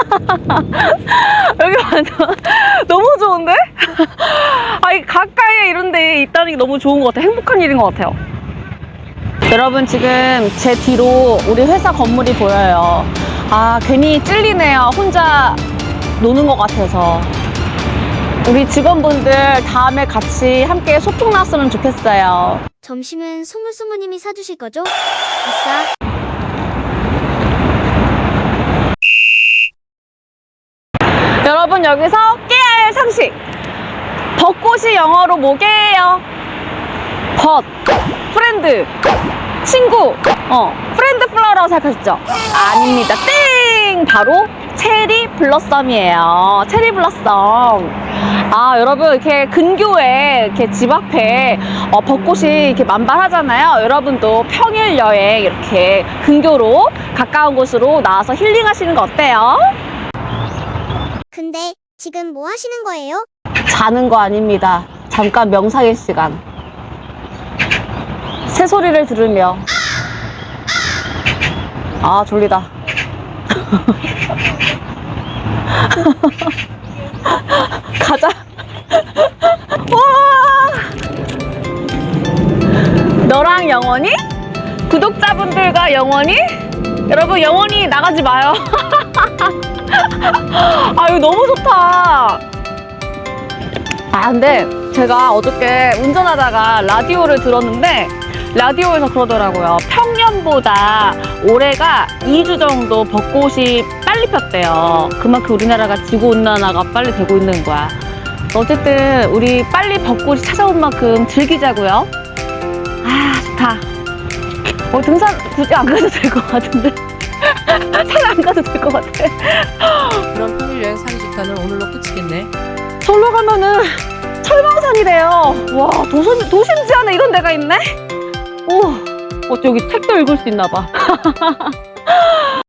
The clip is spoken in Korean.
여기 완전 너무 좋은데? 아니 가까이에 이런 데 있다는 게 너무 좋은 것 같아요. 행복한 일인 것 같아요. 여러분 지금 제 뒤로 우리 회사 건물이 보여요. 아 괜히 찔리네요. 혼자 노는 것 같아서. 우리 직원분들 다음에 같이 함께 소풍 났으면 좋겠어요. 점심은 소물소물님이 사주실 거죠? 아싸. 여러분 여기서 할 상식. 벚꽃이 영어로 뭐게요? 벚, 프렌드, 친구. 어, 프렌드 플라워라고 생각하셨죠? 아닙니다. 땡! 바로 체리 블러썸이에요. 체리 블러썸. 아, 여러분, 이렇게 근교에, 이렇게 집 앞에 어, 벚꽃이 이렇게 만발하잖아요. 여러분도 평일 여행 이렇게 근교로 가까운 곳으로 나와서 힐링하시는 거 어때요? 근데 지금 뭐 하시는 거예요? 자는 거 아닙니다. 잠깐 명상의 시간. 새소리를 들으며. 아, 졸리다. 가자. 와! 너랑 영원히? 구독자분들과 영원히? 여러분, 영원히 나가지 마요. 아, 이거 너무 좋다. 아 근데 제가 어저께 운전하다가 라디오를 들었는데 라디오에서 그러더라고요. 평년보다 올해가 2주 정도 벚꽃이 빨리 폈대요. 그만큼 우리나라가 지구온난화가 빨리 되고 있는 거야. 어쨌든 우리 빨리 벚꽃이 찾아온 만큼 즐기자고요. 아 좋다. 어, 등산 굳이 안 가도 될 것 같은데. 산안 가도 될 것 같아. 그럼 평일 여행 상식타는 오늘로 끝이겠네. 절로 가면은 철망산이래요. 와, 도심, 도심지 안에 이런 데가 있네? 오, 어, 여기 책도 읽을 수 있나 봐.